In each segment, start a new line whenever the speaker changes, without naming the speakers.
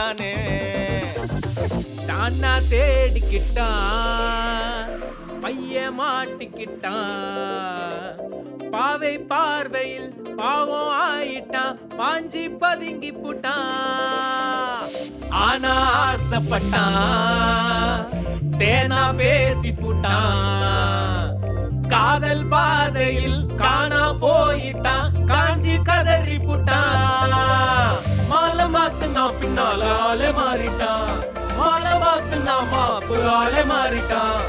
சேர்ந்து தானா தேடிக்கிட்டான் பைய மாட்டிக்கிட்டான். பாவை பார்வையில் பாவம் ஆயிட்டான் பாஞ்சி பதுங்கி புட்டான். ஆனா ஆசைப்பட்டான் தேனா பேசி புட்டான். காதல் பாதையில் காணா போயிட்டான் காஞ்சி கதறி பின்னால ஆளே மாறிட்டான் மாலை மாத்து நான் மாப்பு ஆளே மாறிட்டான்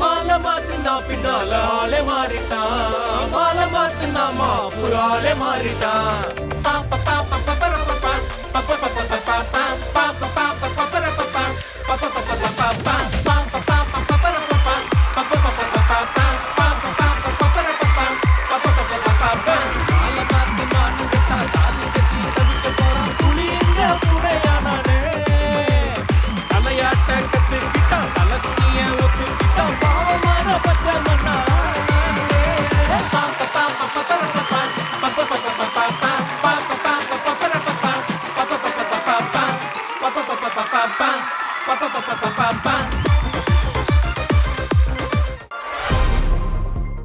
மாலை மாத்து நான் பின்னால ஆளே மாறிட்டான் மாலை மாத்து நான் மாப்பு ஆளே மாறிட்டான் பாப்பா பாப்பா பாப்பா பாப்பா பாப்பா பாப்பா பாப்பா பாப்பா பாப்பா பாப்பா பாப்பா பாப்பா பாப்பா パパパパン。パパパパパパン。